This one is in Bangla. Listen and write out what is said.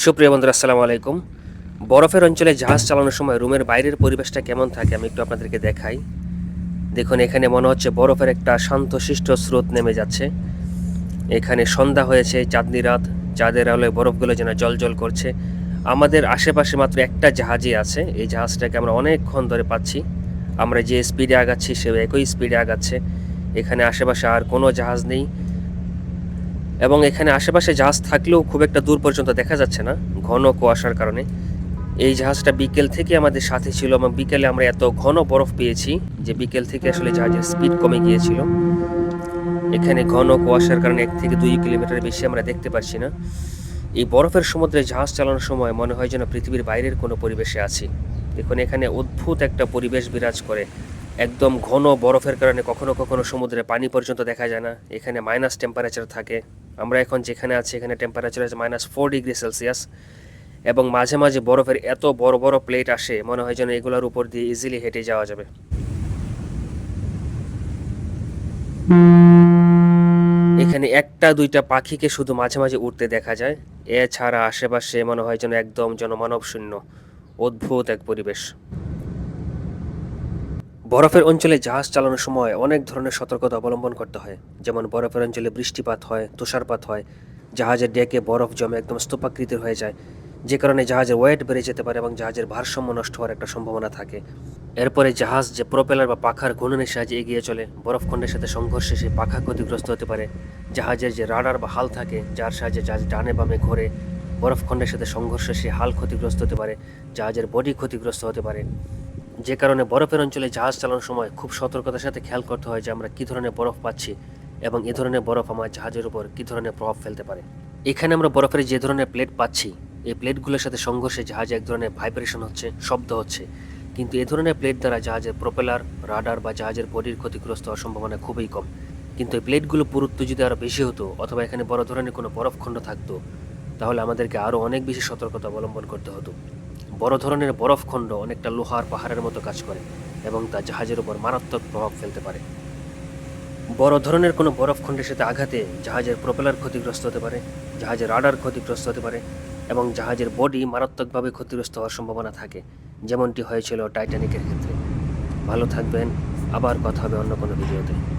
সুপ্রিয় বন্ধুরা, আসসালামু আলাইকুম। বরফের অঞ্চলে জাহাজ চালানোর সময় রুমের বাইরের পরিবেশটা কেমন থাকে আমি একটু আপনাদেরকে দেখাই। দেখুন, এখানে মনে হচ্ছে বরফের একটা শান্তশিষ্ট স্রোত নেমে যাচ্ছে। এখানে সন্ধ্যা হয়েছে, চাঁদনি রাত, চাঁদের আলোয় বরফগুলো যেন জল করছে। আমাদের আশেপাশে মাত্র একটা জাহাজই আছে, এই জাহাজটাকে আমরা অনেকক্ষণ ধরে পাচ্ছি। আমরা যে স্পিডে আগাচ্ছি সে একই স্পিডে আগাচ্ছে। এখানে আশেপাশে আর কোনো জাহাজ নেই। এবং এখানে আশেপাশে জাহাজ থাকলেও খুব একটা দূর পর্যন্ত দেখা যাচ্ছে না, ঘন কুয়াশার কারণে। এই জাহাজটা বিকেল থেকে আমাদের সাথে ছিল এবং বিকেলে আমরা এত ঘন বরফ পেয়েছি যে বিকেল থেকে আসলে জাহাজের স্পিড কমে গিয়েছিল। এখানে ঘন কুয়াশার কারণে এক থেকে দুই কিলোমিটার বেশি আমরা দেখতে পাচ্ছি না। এই বরফের সমুদ্রে জাহাজ চালানোর সময় মনে হয় যেন পৃথিবীর বাইরের কোনো পরিবেশে আছি। দেখুন, এখানে অদ্ভুত একটা পরিবেশ বিরাজ করে। একদম ঘন বরফের কারণে কখনো কখনো সমুদ্রে পানি পর্যন্ত দেখা যায় না। এখানে মাইনাস টেম্পারেচার থাকে। আমরা এখন যেখানে আছি, এখানে টেম্পারেচার আছে মাইনাস ফোর ডিগ্রি সেলসিয়াস এবং মাঝে মাঝে বরফের এত বড় বড় প্লেট আসে, মনে হয় যেন এগুলোর উপর দিয়ে ইজিলি হেঁটে যাওয়া যাবে। এখানে একটা দুইটা পাখিকে শুধু মাঝে মাঝে উঠতে দেখা যায়। এছাড়া আশেপাশে মনে হয় যেন একদম জনমানব শূন্য অদ্ভুত এক পরিবেশ। বরফের অঞ্চলে জাহাজ চালানোর সময় অনেক ধরনের সতর্কতা অবলম্বন করতে হয়। যেমন বরফের অঞ্চলে বৃষ্টিপাত হয়, তুষারপাত হয়, জাহাজের ডেকে বরফ জমে একদম স্তূপাকৃতির হয়ে যায়, যে কারণে জাহাজের ওয়েট বেড়ে যেতে পারে এবং জাহাজের ভারসাম্য নষ্ট হওয়ার একটা সম্ভাবনা থাকে। এরপরে জাহাজ যে প্রোপেলার বা পাখার ঘূর্ণনের সাহায্যে এগিয়ে চলে বরফখণ্ডের সাথে সংঘর্ষে সেই পাখা ক্ষতিগ্রস্ত হতে পারে। জাহাজের যে রাডার বা হাল থাকে, যার সাহায্যে জাহাজ ডানে বামে ঘোরে বরফখণ্ডের সাথে সংঘর্ষে সেই হাল ক্ষতিগ্রস্ত হতে পারে, জাহাজের বডি ক্ষতিগ্রস্ত হতে পারে। যে কারণে বরফের অঞ্চলে জাহাজ চালানোর সময় খুব সতর্কতার সাথে খেয়াল করতে হয় যে আমরা কী ধরনের বরফ পাচ্ছি এবং এ ধরনের বরফ আমার জাহাজের উপর কী ধরনের প্রভাব ফেলতে পারে। এখানে আমরা বরফের যে ধরনের প্লেট পাচ্ছি, এই প্লেটগুলোর সাথে সংঘর্ষে জাহাজে এক ধরনের ভাইব্রেশন হচ্ছে, শব্দ হচ্ছে। কিন্তু এ ধরনের প্লেট দ্বারা জাহাজের প্রোপেলার, রাডার বা জাহাজের বডির ক্ষতিগ্রস্ত হওয়ার সম্ভাবনা খুবই কম। কিন্তু এই প্লেটগুলো পুরুত্ব যদি আরও বেশি হতো অথবা এখানে বড় ধরনের কোনো বরফখণ্ড থাকতো, তাহলে আমাদেরকে আরও অনেক বেশি সতর্কতা অবলম্বন করতে হতো। বড় ধরনের বরফখণ্ড অনেকটা লোহার পাহাড়ের মতো কাজ করে এবং তা জাহাজের উপর মারাত্মক প্রভাব ফেলতে পারে। বড় ধরনের কোনো বরফখণ্ডের সাথে আঘাতে জাহাজের প্রোপেলার ক্ষতিগ্রস্ত হতে পারে, জাহাজের রাডার ক্ষতিগ্রস্ত হতে পারে এবং জাহাজের বডি মারাত্মকভাবে ক্ষতিগ্রস্ত হওয়ার সম্ভাবনা থাকে, যেমনটি হয়েছিল টাইটানিকের ক্ষেত্রে। ভালো থাকবেন, আবার কথা হবে অন্য কোনো ভিডিওতে।